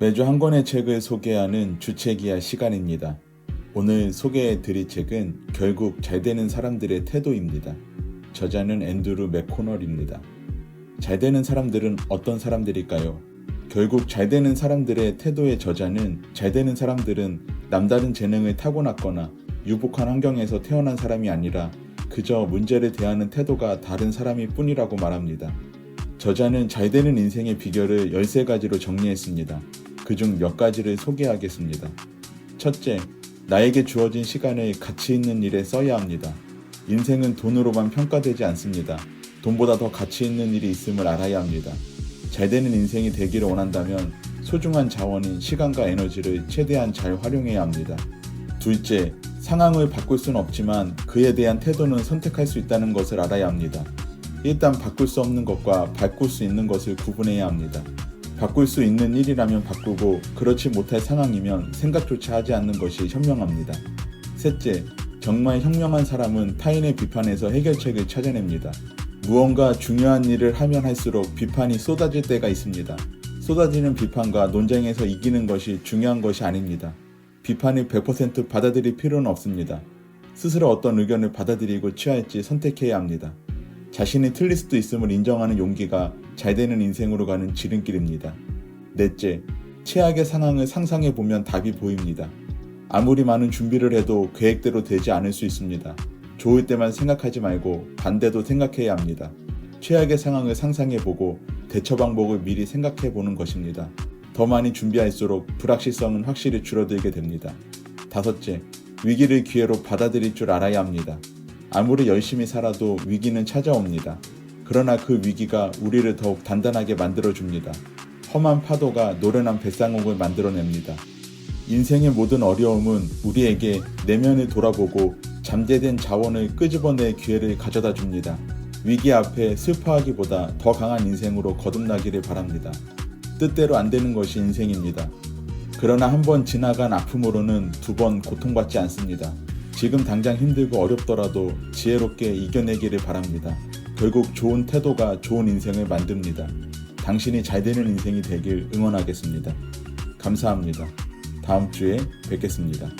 매주 한 권의 책을 소개하는 주책이야 시간입니다. 오늘 소개해 드릴 책은 결국 잘 되는 사람들의 태도입니다. 저자는 앤드루 맥코널입니다. 잘 되는 사람들은 어떤 사람들일까요? 결국 잘 되는 사람들의 태도의 저자는 잘 되는 사람들은 남다른 재능을 타고났거나 유복한 환경에서 태어난 사람이 아니라 그저 문제를 대하는 태도가 다른 사람일 뿐이라고 말합니다. 저자는 잘 되는 인생의 비결을 13가지로 정리했습니다. 그중 몇 가지를 소개하겠습니다. 첫째, 나에게 주어진 시간을 가치 있는 일에 써야 합니다. 인생은 돈으로만 평가되지 않습니다. 돈보다 더 가치 있는 일이 있음을 알아야 합니다. 잘 되는 인생이 되기를 원한다면 소중한 자원인 시간과 에너지를 최대한 잘 활용해야 합니다. 둘째, 상황을 바꿀 수는 없지만 그에 대한 태도는 선택할 수 있다는 것을 알아야 합니다. 일단 바꿀 수 없는 것과 바꿀 수 있는 것을 구분해야 합니다. 바꿀 수 있는 일이라면 바꾸고 그렇지 못할 상황이면 생각조차 하지 않는 것이 현명합니다. 셋째, 정말 현명한 사람은 타인의 비판에서 해결책을 찾아냅니다. 무언가 중요한 일을 하면 할수록 비판이 쏟아질 때가 있습니다. 쏟아지는 비판과 논쟁에서 이기는 것이 중요한 것이 아닙니다. 비판을 100% 받아들일 필요는 없습니다. 스스로 어떤 의견을 받아들이고 취할지 선택해야 합니다. 자신이 틀릴 수도 있음을 인정하는 용기가 잘 되는 인생으로 가는 지름길입니다. 넷째, 최악의 상황을 상상해 보면 답이 보입니다. 아무리 많은 준비를 해도 계획대로 되지 않을 수 있습니다. 좋을 때만 생각하지 말고 반대도 생각해야 합니다. 최악의 상황을 상상해 보고 대처 방법을 미리 생각해 보는 것입니다. 더 많이 준비할수록 불확실성은 확실히 줄어들게 됩니다. 다섯째, 위기를 기회로 받아들일 줄 알아야 합니다. 아무리 열심히 살아도 위기는 찾아옵니다. 그러나 그 위기가 우리를 더욱 단단하게 만들어줍니다. 험한 파도가 노련한 뱃상옥을 만들어냅니다. 인생의 모든 어려움은 우리에게 내면을 돌아보고 잠재된 자원을 끄집어낼 기회를 가져다 줍니다. 위기 앞에 슬퍼하기보다 더 강한 인생으로 거듭나기를 바랍니다. 뜻대로 안 되는 것이 인생입니다. 그러나 한 번 지나간 아픔으로는 두 번 고통받지 않습니다. 지금 당장 힘들고 어렵더라도 지혜롭게 이겨내기를 바랍니다. 결국 좋은 태도가 좋은 인생을 만듭니다. 당신이 잘 되는 인생이 되길 응원하겠습니다. 감사합니다. 다음 주에 뵙겠습니다.